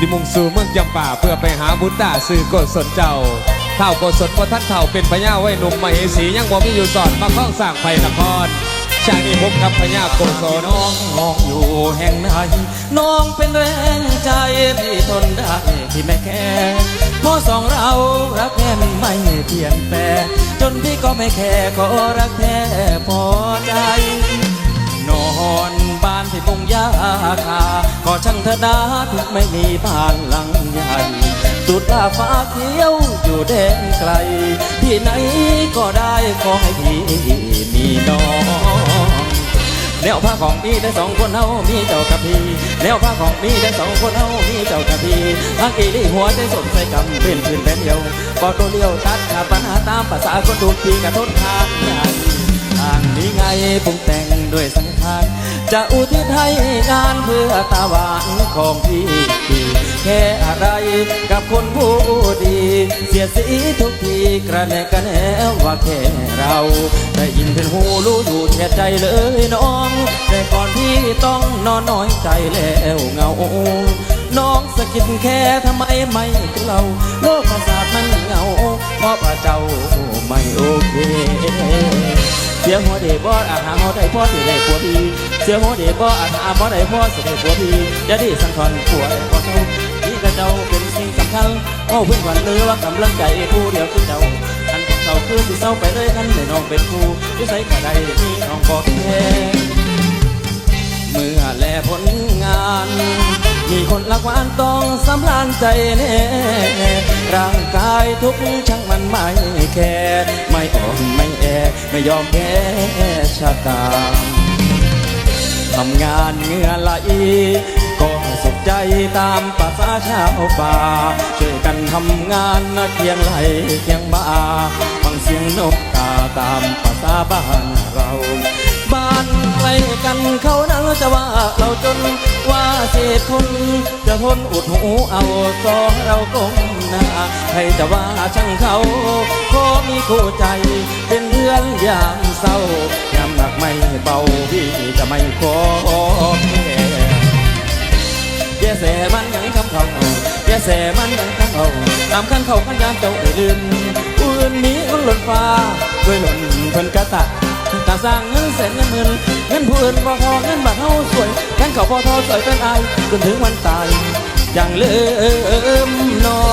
ดิมุ่งสู่เมืองจำป่าเพื่อไปหาบุญตาสื่อโกศลเจ้าเท่าโกศลว่าท่านเท่าเป็นพญาไว้หนุ่มมเหสียังบ่มีอยู่สอนมาข้องสร้างไฟนครชาตินี้ผมกับพญาโกศลน้องมองอยู่แห่งไหนน้องเป็นแรงใจที่ทนได้ที่ไม่แค่พอสองเรารักแท้ไม่เปลี่ยนแปลงจนพี่ก็ไม่แค่ก็รักแท้พอใจ นอนบ้านที่มุงยาคา ช่างเถอะนาถึงไม่มีบ้านหลังใหญ่สุดลาฟ้าเขียวอยู่แดนไกล ที่ไหนก็ได้ขอให้พี่มีน้องแนวผ้าของพี่ได้สองคนเฮามีเจ้ากับพี่แนวผ้าของพี่ได้สองคนเฮามีเจ้ากับพี่ฮักอีลี่หัวใจสมใส่กำเป็นพื้นแผ่นเดียวก็ตัวเลี้ยวตัดขาปัญหาตามภาษาคนถูกพี่กระทนทางใหญ่ทางนี้ไงปรุงแต่งด้ จะอุทิศให้งานเพื่อตาหวานของพี่แค่อะไรกับคนผู้ดี เสียสีทุกทีกระแนกกระแนว่าแค่เราได้ยินเป็นหูรู้อยู่แท้ใจเลยน้อง แต่ก่อนพี่ต้องนอนน้อยใจแล้วเงาน้องสะกิดแค่ทำไมไม่เราโลกประสาทมันเหงาเพราะพระเจ้าไม่โอเค เสียหัวเดบออาหาหัวได้พ่อสิได้ผัวพี่เสียหัวเดบออาหาหัวได้พ่อสิได้ผัวพี่จะได้สังทอนผัวได้พ่อเจ้านี่ก็เจ้าเป็นสิ่งสำคัญโอ้เพื่อนวันเลือว่ากำลังใจผู้เดียวคือเจ้าอันของเจ้าคือสิเศร้าไปเลยกันให้น้องเป็นครูที่ใส่กระไดมีน้องบอกแทนเมื่อแลผลงาน มีคนรักหวานต้องสำราญใจแน่ร่างกายทุกช ไม่แคร์ไม่อ่อนไม่แอไม่ยอมแพ้ชะตาทำงานเงื่อไหลก็สุขใจตามภาษาชาวป่าช่วยกันทำงานนะเคียงไหลเคียงบ่าฟังเสียงนกกาตามภาษาบ้านเราบ้าน ล้กันเขานั้นจะว่าเราจนว่าเศษคนจะทนอุดหูเอาสองเราก้มหน้าใครจะว่าช่างเขาขอมีคู่ใจเป็นเพื่อนยามเศร้ายามหนักไม่เบาพี่จะไม่ขอแพ้แย่แสมันยังคำเขาแย่แสมันยังคำเขาตามขั้นเขาขั้นยามเจ้าได้ลืมอื่นมีอุ่นหล่นฟ้าด้วยหล่นเพิ่นกระตะ ตาสร้างเงินแสนเงินหมื่นเงินผู้อื่นบ่พอเงินบาทเฮาสวยกันเขาพอทอสวยเป็นอายจนถึงวันตายยังเลิมน้อ